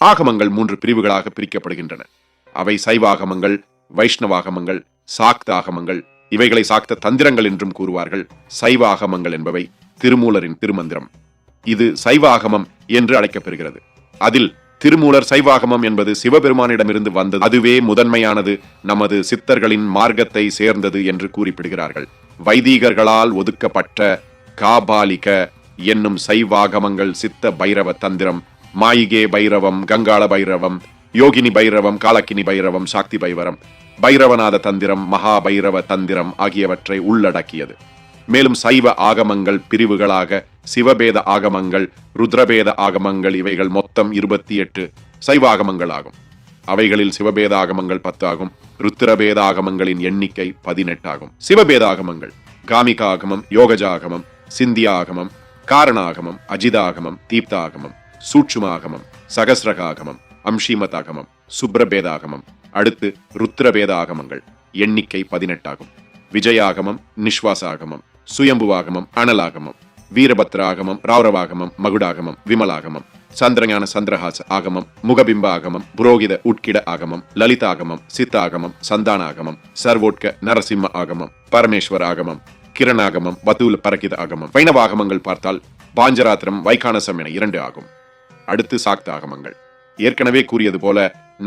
ஆகமங்கள் மூன்று பிரிவுகளாக பிரிக்கப்படுகின்றன. அவை சைவாகமங்கள் வைஷ்ணவாகமங்கள் சாக்த ஆகமங்கள் இவைகளை சாக்த தந்திரங்கள் என்றும் கூறுவார்கள். சைவாகமங்கள் என்பவை திருமூலரின் திருமந்திரம். இது சைவாகமம் என்று அழைக்கப்பெறுகிறது அதில் திருமூலர் சைவாகமம் என்பது சிவபெருமானிடமிருந்து வந்தது. அதுவே முதன்மையானது. நமது சித்தர்களின் மார்க்கத்தை சேர்ந்தது என்று குறிப்பிடுகிறார்கள். வைதீகர்களால் ஒதுக்கப்பட்ட காபாலிக என்னும் சைவாகமங்கள் சித்த பைரவ தந்திரம் மாயிகே பைரவம் கங்காள பைரவம் யோகினி பைரவம் காலக்கினி பைரவம் சாக்தி பைரவம் பைரவநாத தந்திரம் மகா பைரவ தந்திரம் ஆகியவற்றை உள்ளடக்கியது. மேலும் சைவ ஆகமங்கள் பிரிவுகளாக சிவபேத ஆகமங்கள் ருத்ரபேத ஆகமங்கள் இவைகள் மொத்தம் இருபத்தி எட்டு சைவ ஆகமங்கள் ஆகும் அவைகளில் சிவபேத ஆகமங்கள் பத்து ஆகும் ருத்திரபேத ஆகமங்களின் எண்ணிக்கை பதினெட்டு ஆகும் சிவபேத ஆகமங்கள் காமிக ஆகமம் யோகஜ ஆகமம் சிந்திய ஆகமம் காரண ஆகமம் தீப்தாகமம் சூட்சுமாகமம் சகசிரகாகமம் ஆகமம் சூட்சும ஆகமம் ஆகமம் அடுத்து ருத்ரபேத ஆகமங்கள் எண்ணிக்கை பதினெட்டாகும். விஜயாகமம் நிஸ்வாச ஆகமம் சுயம்புவாகமம் அனலாகமம் வீரபத்ராகமம் ஆகமம் மகுடாகமம் விமலாகமம் சந்திரஞான சந்திரஹாச ஆகமம் முகபிம்ப ஆகமம் புரோகித உட்கிட ஆகமம் லலிதாகமம் சித்தாகமம் சந்தானாகமம் சர்வோட்க நரசிம்ம ஆகமம் பரமேஸ்வர ஆகமம் கிரணாகமம் வதூல் பரகித ஆகமம். வைணவாகமங்கள் பார்த்தால் பாஞ்சராத்திரம் வைகானசம் என இரண்டு ஆகும். அடுத்து சாக்த ஆகமங்கள் ஏற்கனவே கூறியது போல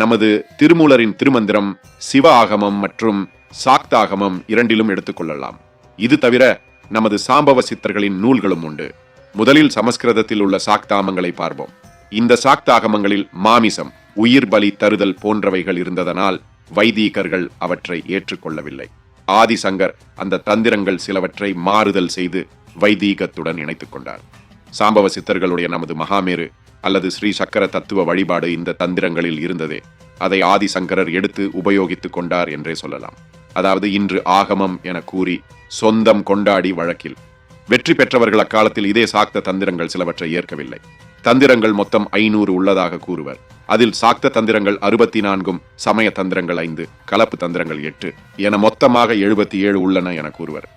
நமது திருமூலரின் திருமந்திரம் சிவ ஆகமம் மற்றும் சாக்தாகமம் இரண்டிலும் எடுத்துக்கொள்ளலாம் இது தவிர நமது சாம்பவ சித்தர்களின் நூல்களும் உண்டு. முதலில் சமஸ்கிருதத்தில் உள்ள சாக்தாமங்களை பார்ப்போம். இந்த சாக்தாகமங்களில் மாமிசம் உயிர் பலி தருதல் போன்றவைகள் இருந்ததனால் வைதீகர்கள் அவற்றை ஏற்றுக்கொள்ளவில்லை. ஆதிசங்கர் அந்த தந்திரங்கள் சிலவற்றை மாறுதல் செய்து வைதீகத்துடன் இணைத்துக் கொண்டார். சாம்பவ சித்தர்களுடைய நமது மகாமேரு அல்லது ஸ்ரீ சக்கர தத்துவ வழிபாடு இந்த தந்திரங்களில் இருந்ததே. அதை ஆதிசங்கரர் எடுத்து உபயோகித்துக் கொண்டார் என்றே சொல்லலாம். அதாவது இன்று ஆகமம் என கூறி சொந்தம் கொண்டாடி வழக்கில். வெற்றி பெற்றவர்கள் அக்காலத்தில் இதே சாக்த தந்திரங்கள் சிலவற்றை ஏற்கவில்லை. தந்திரங்கள் மொத்தம் ஐநூறு உள்ளதாக கூறுவர். அதில் சாக்த தந்திரங்கள் அறுபத்தி நான்கும் சமய தந்திரங்கள் ஐந்து கலப்பு தந்திரங்கள் எட்டு என மொத்தமாக எழுபத்தி ஏழு உள்ளன என கூறுவர்.